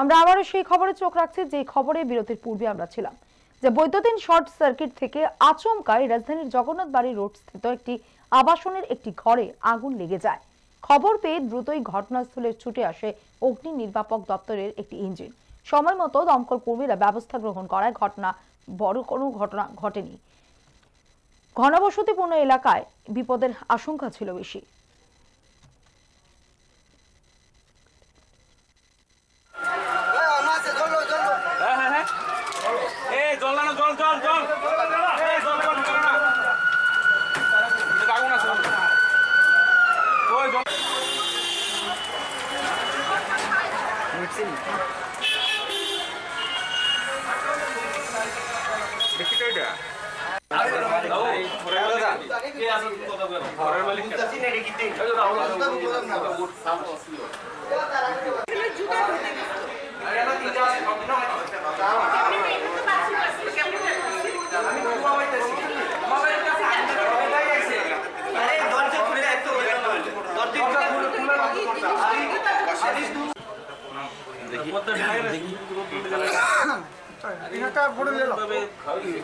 আমরা আবারও সেই খবরে চোখ রাখছি যে খবরে বিরতির পূর্বে আমরা ছিলাম। যে বৈদ্যুতিন শর্ট সার্কিট থেকে আচমকায় রাজধানীর জগন্নাথ বাড়ি রোড স্থিত একটি আবাসনের একটি ঘরে আগুন লেগে যায়। খবর পেয়ে দ্রুতই ঘটনাস্থলে ছুটে আসে অগ্নি নির্বাপক দপ্তরের একটি ইঞ্জিন। সময় মতো দমকল কর্মীরা ব্যবস্থা গ্রহণ করায় ঘটনা, বড় কোনো ঘটনা ঘটেনি। ঘনবসতিপূর্ণ এলাকায় বিপদের আশঙ্কা ছিল বেশি হ্যাঁ হ্যাঁ হ্যাঁ এই জল না জল জল জল এই জল জল জল না এটা আগুন আছে ওই জল দেখি তো এটা ঘরের মালিক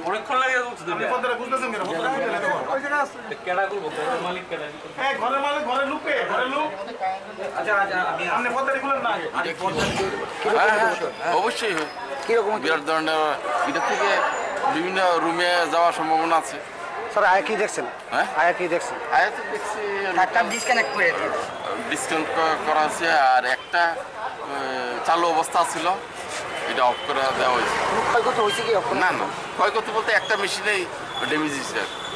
অনেকক্ষণ লাগে কেডা করব? মালিক কেডা? ঘরের মালিক ঘরে লুকে ঘরে লুক। আচ্ছা আচ্ছা আপনি পদ্মারি খুলেন না। হ্যাঁ, হ্যাঁ, অবশ্যই। বিরাট ধরনের এটা থেকে বিভিন্ন রুমে যাওয়ার সম্ভাবনা আছে। স্যার আয়া কি দেখছেন? হ্যাঁ? আয়া কি দেখছেন? আয়াতে দেখছি একটা ডিসকানেক্ট করে করা হয়েছে আর একটা চালু অবস্থা ছিল। এটা অফ করে দেওয়া হয়েছে। ক্ষয়ক্ষতি হয়েছে কি না না। ক্ষয়ক্ষতি বলতে একটা মেশিনেই ড্যামেজ হয়েছে আর কি।